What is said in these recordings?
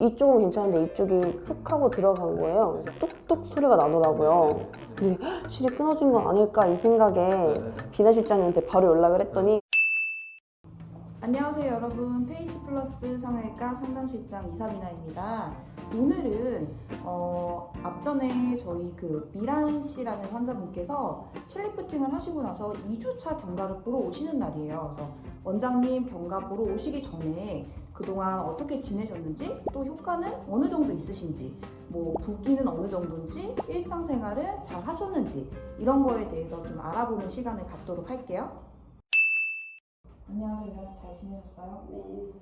이쪽은 괜찮은데 이쪽이 푹 하고 들어간 거예요. 그래서 뚝뚝 소리가 나더라고요. 근데 헉, 실이 끊어진 건 아닐까 이 생각에 비나 실장님한테 바로 연락을 했더니 안녕하세요 여러분 페이스 플러스 성형외과 상담실장 이사미나입니다 오늘은 어, 앞전에 저희 그 미란 씨라는 환자분께서 실리프팅을 하시고 나서 2주차 경과를 보러 오시는 날이에요 그래서 원장님 경과 보러 오시기 전에 그동안 어떻게 지내셨는지 또 효과는 어느 정도 있으신지 뭐 붓기는 어느 정도인지 일상생활을 잘 하셨는지 이런 거에 대해서 좀 알아보는 시간을 갖도록 할게요 안녕하세요 미란 씨잘 지내셨어요? 네.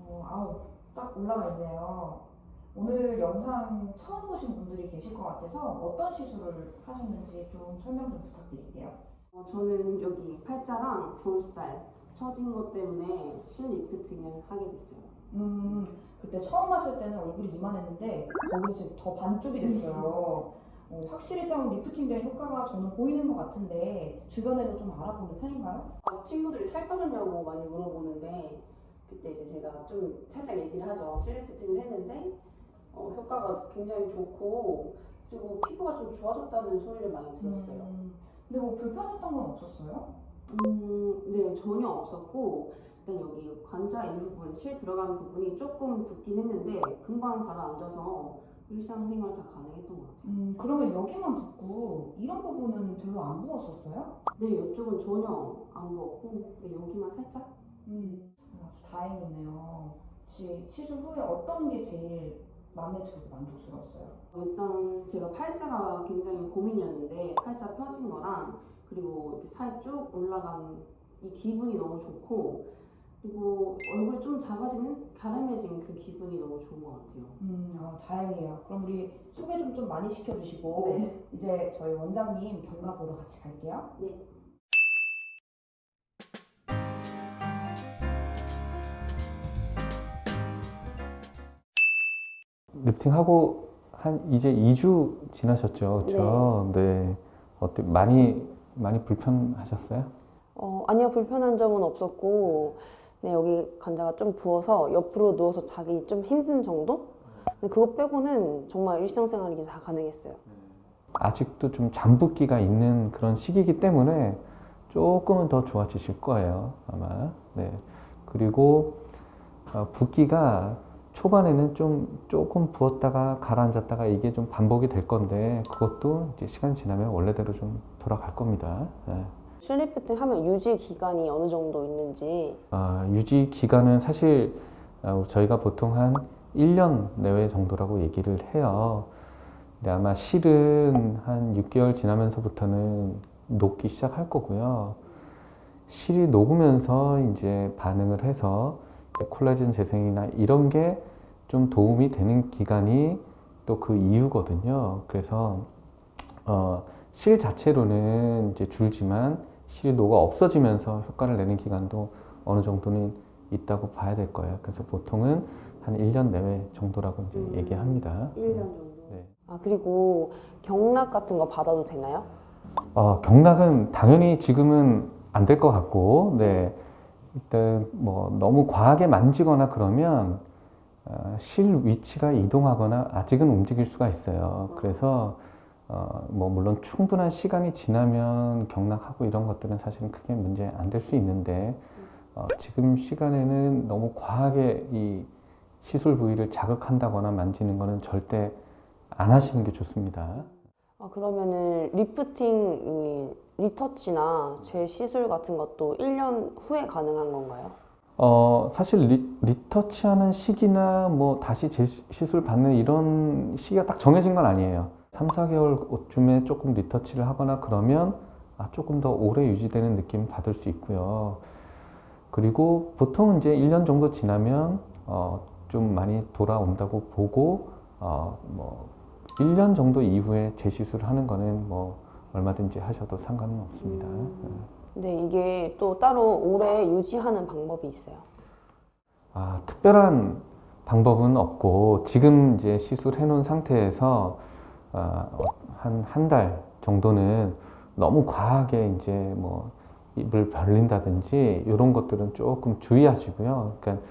어, 아우, 딱 올라와 있네요. 오늘 영상 처음 보신 분들이 계실 것 같아서 어떤 시술을 하셨는지 좀 설명 좀 부탁드릴게요. 어, 저는 여기 팔자랑 볼살 처진 것 때문에 실 리프팅을 하게 됐어요. 음, 그때 처음 봤을 때는 얼굴이 이만했는데 거기서 지금 더 반쪽이 됐어요. 어, 확실히 좀 리프팅된 효과가 저는 보이는 것 같은데 주변에도 좀 알아보는 편인가요? 어, 친구들이 살 빠졌냐고 많이 물어보는데 그때 이제 제가 좀 살짝 얘기를 하죠. 실리프팅을 했는데 어, 효과가 굉장히 좋고 그리고 피부가 좀 좋아졌다는 소리를 많이 들었어요. 음, 근데 뭐 불편했던 건 없었어요? 음, 네 전혀 없었고 일단 여기 관자 일부분 실 들어가는 부분이 조금 붓긴 했는데 금방 가라앉아서 일상생활 다 가능했던 것 같아요. 음, 그러면 여기만 붓고 이런 부분은 별로 안 부었었어요? 네 이쪽은 전혀 안 부었고 네, 여기만 살짝 음, 아주 다행이네요. 혹시 시술 후에 어떤 게 제일 마음에 들고 만족스러웠어요? 일단 제가 팔자가 굉장히 고민이었는데 팔자 펴진 거랑 그리고 이렇게 살쭉 올라간 이 기분이 너무 좋고 그리고 얼굴이 좀 작아지는 가름해진 그 기분이 너무 좋은 것 같아요. 음, 아, 다행이에요. 그럼 우리 소개 좀 좀 많이 시켜주시고 네. 이제 저희 원장님 경과 보러 같이 갈게요. 네. 리프팅하고 한 이제 2주 지나셨죠, 그렇죠? 네. 어때 많이 많이 불편하셨어요? 어, 아니요 불편한 점은 없었고 네, 여기 관자가 좀 부어서 옆으로 누워서 자기 좀 힘든 정도? 근데 그거 빼고는 정말 일상생활이 다 가능했어요. 아직도 좀 잠붓기가 있는 그런 시기이기 때문에 조금은 더 좋아지실 거예요, 아마. 네. 그리고 어, 붓기가 초반에는 좀 조금 부었다가 가라앉았다가 이게 좀 반복이 될 건데 그것도 이제 시간 지나면 원래대로 좀 돌아갈 겁니다. 네. 실리프팅 하면 유지 기간이 어느 정도 있는지 아, 유지 기간은 사실 어, 저희가 보통 한 1년 내외 정도라고 얘기를 해요. 근데 아마 실은 한 6개월 지나면서부터는 녹기 시작할 거고요. 실이 녹으면서 이제 반응을 해서 콜라겐 재생이나 이런 게 좀 도움이 되는 기간이 또 그 이유거든요. 그래서 어, 실 자체로는 이제 줄지만 실이 녹아 없어지면서 효과를 내는 기간도 어느 정도는 있다고 봐야 될 거예요. 그래서 보통은 한 1년 내외 정도라고 이제 음. 얘기합니다. 1년 정도. 네. 아 그리고 경락 같은 거 받아도 되나요? 어, 경락은 당연히 지금은 안 될 것 같고, 네. 일단 뭐 너무 과하게 만지거나 그러면 어, 실 위치가 이동하거나 아직은 움직일 수가 있어요. 그래서 어, 뭐 물론 충분한 시간이 지나면 경락하고 이런 것들은 사실은 크게 문제 안 될 수 있는데 어, 지금 시간에는 너무 과하게 이 시술 부위를 자극한다거나 만지는 거는 절대 안 하시는 게 좋습니다. 아 그러면은 리프팅 이 리터치나 재시술 같은 것도 1년 후에 가능한 건가요? 어, 사실 리, 리터치 하는 시기나 뭐 다시 재시술 받는 이런 시기가 딱 정해진 건 아니에요. 3, 4개월 쯤에 조금 리터치를 하거나 그러면 아, 조금 더 오래 유지되는 느낌 받을 수 있고요. 그리고 보통 이제 1년 정도 지나면 어, 좀 많이 돌아온다고 보고 어, 뭐 1년 정도 이후에 재시술을 하는 거는 뭐 얼마든지 하셔도 상관은 없습니다. 음. 근데 이게 또 따로 오래 유지하는 방법이 있어요. 아, 특별한 방법은 없고 지금 이제 시술해 놓은 상태에서 아, 한한 달 정도는 너무 과하게 이제 뭐 입을 벌린다든지 이런 것들은 조금 주의하시고요. 그러니까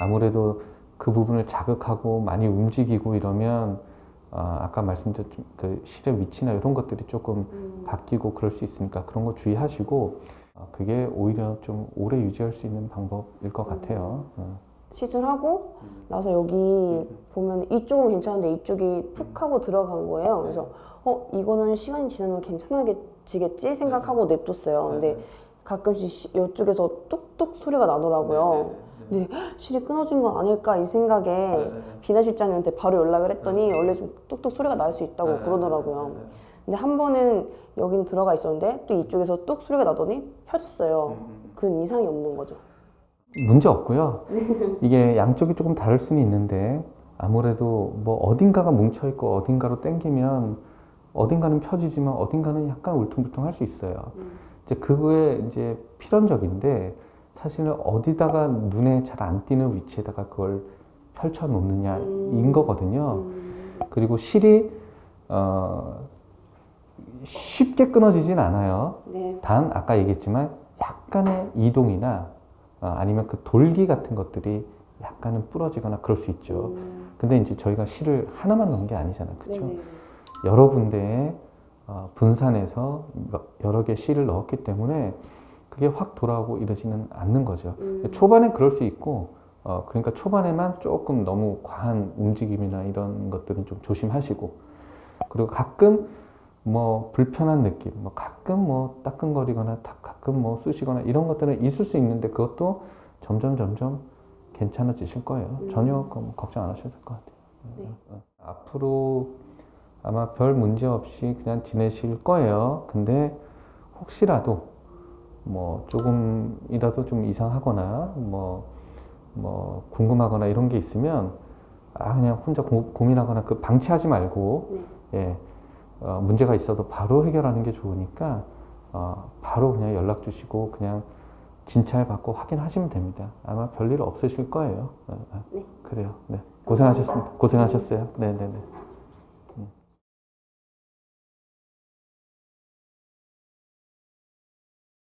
아무래도 그 부분을 자극하고 많이 움직이고 이러면 아, 아까 말씀드린 그 실의 위치나 이런 것들이 조금 음. 바뀌고 그럴 수 있으니까 그런 거 주의하시고 아, 그게 오히려 좀 오래 유지할 수 있는 방법일 것 같아요. 어. 시술하고 나서 여기 보면 이쪽은 괜찮은데 이쪽이 푹 하고 들어간 거예요. 그래서 어 이거는 시간이 지나면 괜찮아지겠지 생각하고 냅뒀어요. 근데 가끔씩 시- 이쪽에서 뚝뚝 소리가 나더라고요. 근데 실이 끊어진 건 아닐까 이 생각에 비나 실장님한테 바로 연락을 했더니 원래 좀 뚝뚝 소리가 날 수 있다고 그러더라고요. 근데 한 번은 여긴 들어가 있었는데 또 이쪽에서 뚝 소리가 나더니 펴졌어요. 그건 이상이 없는 거죠. 문제 없고요. 이게 양쪽이 조금 다를 수는 있는데 아무래도 뭐 어딘가가 뭉쳐 있고 어딘가로 당기면 어딘가는 펴지지만 어딘가는 약간 울퉁불퉁할 수 있어요. 이제 그거에 이제 필연적인데 사실은 어디다가 눈에 잘 안 띄는 위치에다가 그걸 펼쳐 놓느냐인 음. 거거든요. 음, 그리고 실이 어, 쉽게 끊어지진 않아요. 네. 단 아까 얘기했지만 약간의 이동이나 어, 아니면 그 돌기 같은 것들이 약간은 부러지거나 그럴 수 있죠. 음, 근데 이제 저희가 실을 하나만 넣은 게 아니잖아요. 그렇죠? 네네. 여러 군데에 어, 분산해서 여러 개 실을 넣었기 때문에 그게 확 돌아오고 이러지는 않는 거죠. 음, 초반엔 그럴 수 있고 어, 그러니까 초반에만 조금 너무 과한 움직임이나 이런 것들은 좀 조심하시고 그리고 가끔 뭐 불편한 느낌, 뭐 가끔 뭐 따끔거리거나 다- 가끔 뭐 쑤시거나 이런 것들은 있을 수 있는데 그것도 점점 점점 괜찮아지실 거예요. 음. 전혀 걱정 안 하셔도 될 것 같아요. 네. 어, 어. 앞으로 아마 별 문제 없이 그냥 지내실 거예요. 근데 혹시라도 뭐 조금이라도 좀 이상하거나 뭐, 뭐 궁금하거나 이런 게 있으면 아 그냥 혼자 고, 고민하거나 그 방치하지 말고 예 어, 문제가 있어도 바로 해결하는 게 좋으니까 어, 바로 그냥 연락 주시고 그냥 진찰 받고 확인하시면 됩니다. 아마 별일 없으실 거예요. 어, 어, 네. 그래요. 네 고생하셨습니다. 고생하셨어요. 네, 네, 네.